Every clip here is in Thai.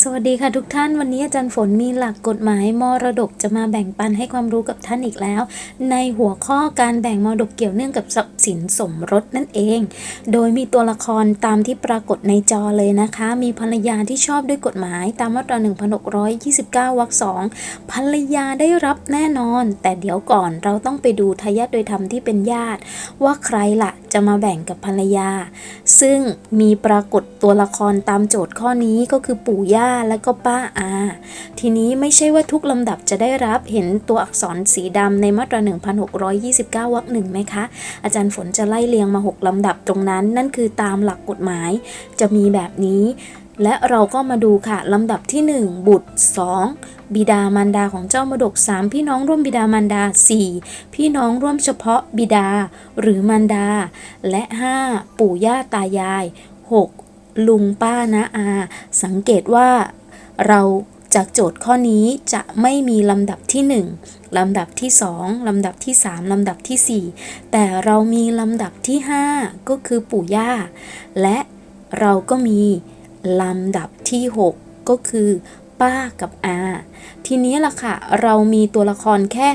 สวัสดีค่ะทุกท่านวันนี้อาจารย์ฝนมีหลักกฎหมายมรดกจะมาแบ่งปันให้ความรู้กับท่านอีกแล้ว ในหัวข้อการแบ่งมรดกเกี่ยวเนื่องกับทรัพย์สินสมรสนั่นเอง โดยมีตัวละครตามที่ปรากฏในจอเลยนะคะ มีภรรยาที่ชอบด้วยกฎหมาย ตามมาตรา1629วรรคสองภรรยาได้รับแน่นอน แต่เดี๋ยวก่อนเราต้องไปดูทายาทโดยธรรมที่เป็นญาติ ว่าใครละ่ะ จะมาแบ่งกับภรรยา ซึ่งมีปรากฏตัวละครตามโจทย์ข้อนี้ก็คือปู่ย่าและก็ป้าอา ทีนี้ไม่ใช่ว่าทุกลำดับจะได้รับเห็นตัวอักษรสีดำในมาตรา 1629วรรคหนึ่งไหมคะ อาจารย์ฝนจะไล่เรียงมา 6 ลำดับตรงนั้น นั่นคือตามหลักกฎหมายจะมีแบบนี้ และเราก็มาดูค่ะลำดับที่ 1 บุตร 2 บิดามารดาของเจ้ามรดก 3 พี่น้องร่วมบิดามารดา 4 พี่น้องร่วมเฉพาะบิดา หรือมารดา และ 5 ปู่ย่าตายาย 6 ลุงป้านะอา สังเกตว่าเราจากโจทย์ข้อนี้จะไม่มีลำดับที่ 1 ลำดับที่ 2 ลำดับที่ 3 ลำดับทีสี่4 แต่เรามีลำดับที่ 5 ก็คือปู่ย่า และเราก็มี ลำดับที่ 6 ก็คือ ป้ากับอา ทีนี้ล่ะค่ะ เรามีตัวละครแค่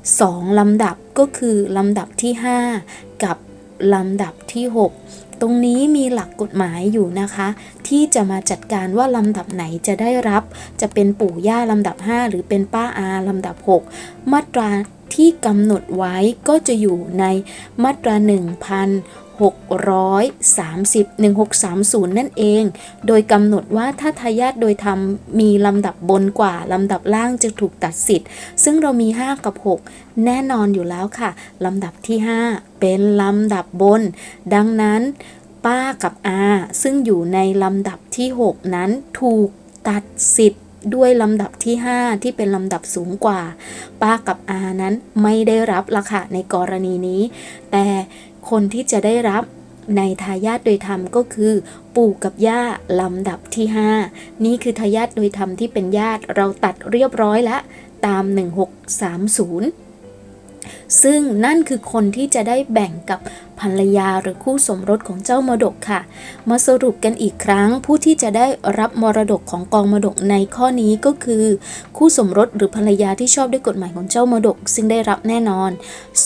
2 ลำดับก็คือลำดับที่ 5 กับลำดับที่ 6 ตรงนี้มีหลักกฎหมายอยู่นะคะ ที่จะมาจัดการว่าลำดับไหนจะได้รับ จะเป็นปู่ย่าลำดับ 5 หรือเป็นป้าอาลำดับ 6 มาตราที่กำหนดไว้ก็จะอยู่ในมาตรา 630 1630 นั่นเอง โดยกำหนดว่าถ้าทายาทโดยธรรมมีลำดับบนกว่าลำดับล่างจะถูกตัดสิทธิ์ ซึ่งเรามี 5 กับ 6 แน่นอนอยู่แล้วค่ะ ลำดับที่ 5 เป็นลำดับบน ดังนั้น ป้ากับอาซึ่งอยู่ในลำดับที่ 6 นั้นถูกตัดสิทธิ์ ด้วยลำดับที่ 5 ที่เป็นลำดับสูงกว่า ป้ากับอานั้นไม่ได้รับละค่ะในกรณีนี้ แต่คนที่จะได้รับในทายาทโดยธรรมก็คือ ปู่กับย่าลำดับที่ 5 นี่คือทายาทโดยธรรมที่เป็นญาติเราตัดเรียบร้อยแล้วตาม 1630 ซึ่งนั่นคือคนที่จะได้แบ่งกับภรรยาหรือคู่สมรสของเจ้ามรดกค่ะ มาสรุปกันอีกครั้ง ผู้ที่จะได้รับมรดกของกองมรดกในข้อนี้ก็คือ คู่สมรสหรือภรรยาที่ชอบด้วยกฎหมายของเจ้ามรดก ซึ่งได้รับแน่นอน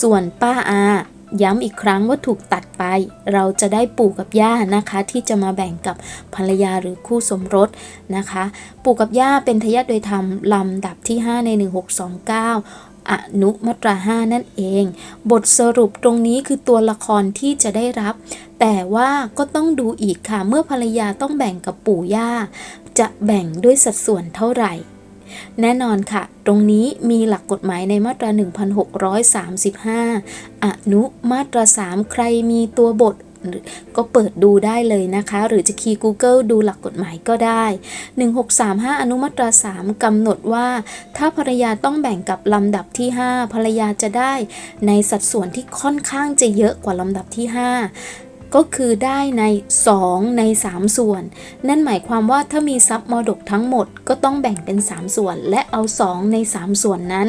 ส่วนป้าอาย้ำอีกครั้งว่าถูกตัดไป เราจะได้ปู่กับย่านะคะ ที่จะมาแบ่งกับภรรยาหรือคู่สมรสนะคะ ปู่กับย่าเป็นทายาทโดยธรรมลำดับที่ 5 ใน 1629 อนุมาตรา 5 นั่นเอง บทสรุปตรงนี้คือตัวละครที่จะได้รับ แต่ว่าก็ต้องดูอีกค่ะ เมื่อภรรยาต้องแบ่งกับปู่ย่า จะแบ่งด้วยสัดส่วนเท่าไหร่แน่นอนค่ะ ตรงนี้มีหลักกฎหมายในมาตรา 1635 อนุมาตรา 3 ใครมีตัวบท ก็เปิดดูได้เลยนะคะ หรือจะคีย์ Google ดูหลักกฎหมายก็ได้ 1635 อนุมาตรา 3กำหนดว่า ถ้าภรรยาต้องแบ่งกับลำดับที่ 5 ภรรยาจะได้ในสัดส่วนที่ค่อนข้างจะเยอะกว่าลำดับที่ 5 ก็คือได้ใน 2 ใน 3 ส่วน นั่นหมายความว่าถ้ามีทรัพย์มรดกทั้งหมดก็ต้องแบ่งเป็น 3 ส่วน และเอา 2 ใน 3 ส่วนนั้น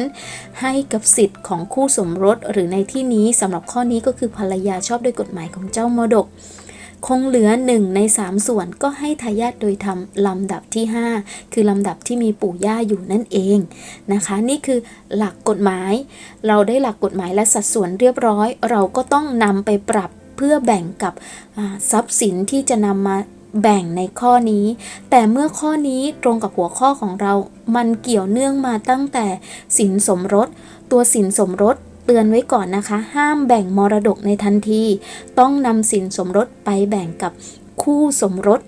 ให้กับสิทธิ์ของคู่สมรสหรือในที่นี้สำหรับข้อนี้ก็คือภรรยาชอบด้วยกฎหมายของเจ้ามรดกคงเหลือ 1 ใน 3 ส่วนก็ให้ทายาทโดยทำลำดับที่ 5 คือลำดับที่มีปู่ย่าอยู่นั่นเองนะคะ นี่คือหลักกฎหมาย เราได้หลักกฎหมายและสัดส่วนเรียบร้อย เราก็ต้องนำไปปรับ เพื่อแบ่งกับทรัพย์สินที่จะนำมาแบ่งในข้อนี้ แต่เมื่อข้อนี้ตรงกับหัวข้อของเรา มันเกี่ยวเนื่องมาตั้งแต่สินสมรส ตัวสินสมรสเตือนไว้ก่อนนะคะ ห้ามแบ่งมรดกในทันที ต้องนำสินสมรสไปแบ่งกับคู่สมรส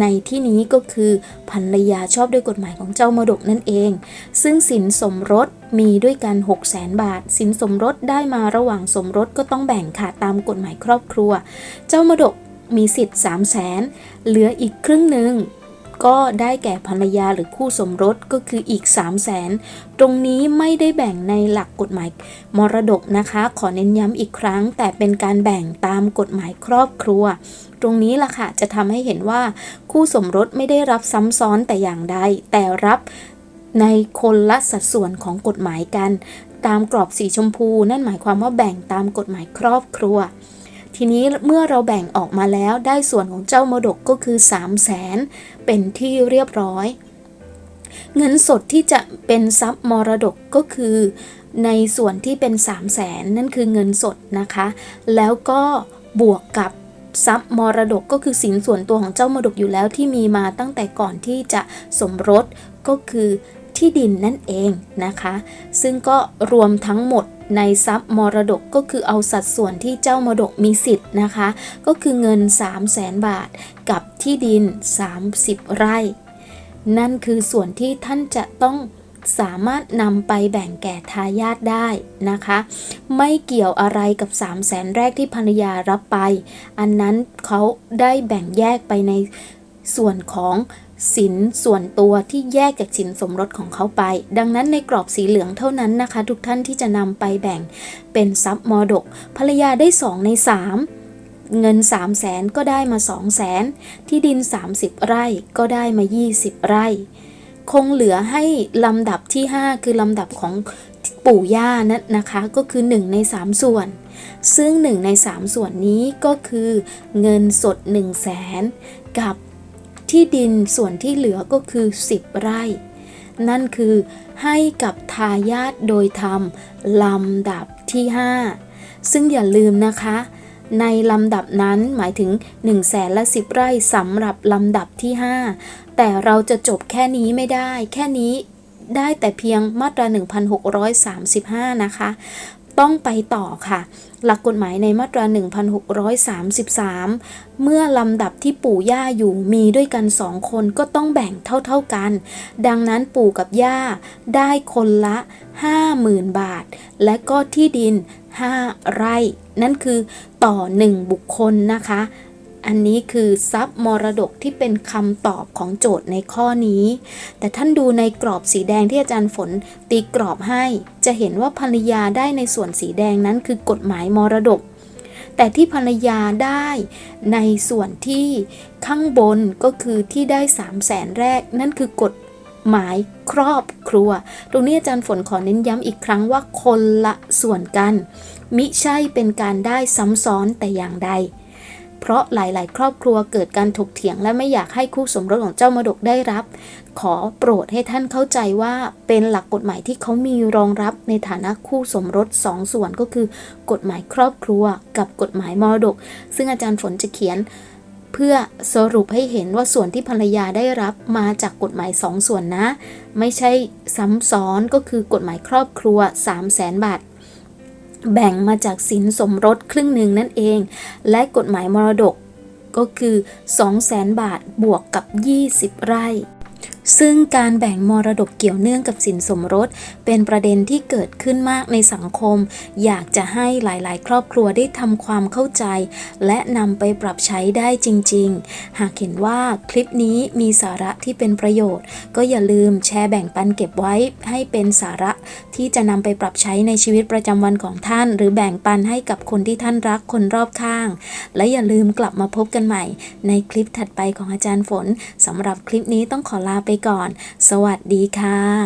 ในที่นี้ก็คือภรรยาชอบด้วยกฎหมายของเจ้ามรดกนั่นเอง ซึ่งสินสมรสมีด้วยกัน 6 0 0 0 0 0บาท สินสมรสได้มาระหว่างสมรสก็ต้องแบ่งค่ะตามกฎหมายครอบครัว เจ้ามรดกมีสิทธิ์3 0 0แสนเหลืออีกครึ่งหนึ่ง ก็ได้แก่ภรรยาหรือคู่สมรสก็คืออีก 3 0 0 0 0 0ตรงนี้ไม่ได้แบ่งในหลักกฎหมายมรดกนะคะ ขอเน้นย้ำอีกครั้ง แต่เป็นการแบ่งตามกฎหมายครอบครัว ตรงนี้ล่ะค่ะ จะทำให้เห็นว่าคู่สมรสไม่ได้รับซ้ำซ้อนแต่อย่างใด แต่รับในคนละสัดส่วนของกฎหมายกัน ตามกรอบสีชมพู นั่นหมายความว่าแบ่งตามกฎหมายครอบครัว ทีนี้เมื่อเราแบ่งออกมาแล้วได้ส่วนของเจ้ามรดกก็คือ 3 0 0แสนเป็นที่เรียบร้อย เงินสดที่จะเป็นทรัพย์มรดกก็คือ ในส่วนที่เป็น 3 0 0แสนนั่นคือเงินสดนะคะ แล้วก็บวกกับทรัพย์มรดกก็คือสินส่วนตัวของเจ้ามรดกอยู่แล้วที่มีมาตั้งแต่ก่อนที่จะสมรสก็คือที่ดินนั่นเองนะคะ ซึ่งก็รวมทั้งหมด ในทรัพย์มรดกก็คือเอาสัดส่วนที่เจ้ามรดกมีสิทธิ์นะคะ ก็คือเงิน 3 0 0แสนบาท กับที่ดิน 30 ไร่ นั่นคือส่วนที่ท่านจะต้องสามารถนำไปแบ่งแก่ทายาทได้นะคะ ไม่เกี่ยวอะไรกับ 3 0 0แสนแรกที่ภรรยารับไป อันนั้นเขาได้แบ่งแยกไปในส่วนของ สินส่วนตัวที่แยกจากสินสมรสของเขาไป ดังนั้นในกรอบสีเหลืองเท่านั้นนะคะ ทุกท่านที่จะนำไปแบ่งเป็นทรัพย์มรดก ภรรยาได้2ใน3เงิน 3 0 0แสนก็ได้มา 2 0 0แสนที่ดิน 30 ไร่ก็ได้มา 20 ไร่ คงเหลือให้ลำดับที่ 5 คือลำดับของปู่ย่านะนะคะก็คือ 1 ใน 3 ส่วน ซึ่ง 1 ใน 3 ส่วนนี้ก็คือเงินสด 1 0 0 0 0แสนกับ ที่ดินส่วนที่เหลือก็คือ 10 ไร่ นั่นคือให้กับทายาทโดยธรรมลำดับที่ 5 ซึ่งอย่าลืมนะคะ ในลำดับนั้นหมายถึง1แสนละ10 ไร่สำหรับลำดับที่ 5 แต่เราจะจบแค่นี้ไม่ได้ แค่นี้ได้แต่เพียงมาตรา 1635 นะคะ ต้องไปต่อค่ะ หลักกฎหมายในมาตรา 1633 เมื่อลำดับที่ปู่ย่าอยู่มีด้วยกันสองคนก็ต้องแบ่งเท่าๆกัน ดังนั้นปู่กับย่าได้คนละ 50,000 บาท และก็ที่ดิน 5 ไร่ นั่นคือต่อ 1 บุคคลนะคะ อันนี้คือทรัพย์มรดกที่เป็นคำตอบของโจทย์ในข้อนี้ แต่ท่านดูในกรอบสีแดงที่อาจารย์ฝนตีกรอบให้ จะเห็นว่าภรรยาได้ในส่วนสีแดงนั้นคือกฎหมายมรดก แต่ที่ภรรยาได้ในส่วนที่ข้างบนก็คือที่ได้3 0 0แสนแรกนั่นคือกฎหมายครอบครัว ตรงนี้อาจารย์ฝนขอเน้นย้ำอีกครั้งว่าคนละส่วนกัน มิใช่เป็นการได้ซ้ำซ้อนแต่อย่างใด เพราะหลายๆ ครอบครัวเกิดการถกเถียง และไม่อยากให้คู่สมรสของเจ้ามรดกได้รับ ขอโปรดให้ท่านเข้าใจว่าเป็นหลักกฎหมายที่เขามีรองรับในฐานะคู่สมรสสองส่วนก็คือ กฎหมายครอบครัว กับกฎหมายมรดก ซึ่งอาจารย์ฝนจะเขียนเพื่อสรุปให้เห็นว่าส่วนที่ภรรยาได้รับมาจากกฎหมายสองส่วนนะ ไม่ใช่ซ้ำซ้อนก็คือกฎหมายครอบครัว 3 0 0แสนบาท แบ่งมาจากสินสมรสครึ่งหนึ่งนั่นเอง และกฎหมายมรดกก็คือ 2 0 0แสนบาทบวกกับ 20 ไร่ ซึ่งการแบ่งมรดกเกี่ยวเนื่องกับสินสมรส เป็นประเด็นที่เกิดขึ้นมากในสังคม อยากจะให้หลายๆ ครอบครัวได้ทำความเข้าใจ และนำไปปรับใช้ได้จริง ๆ หากเห็นว่าคลิปนี้มีสาระที่เป็นประโยชน์ ก็อย่าลืมแชร์แบ่งปันเก็บไว้ให้เป็นสาระที่จะนำไปปรับใช้ในชีวิตประจำวันของท่าน หรือแบ่งปันให้กับคนที่ท่านรักคนรอบข้าง และอย่าลืมกลับมาพบกันใหม่ ในคลิปถัดไปของอาจารย์ฝนสำหรับคลิปนี้ต้องขอลาไปก่อน สวัสดีค่ะ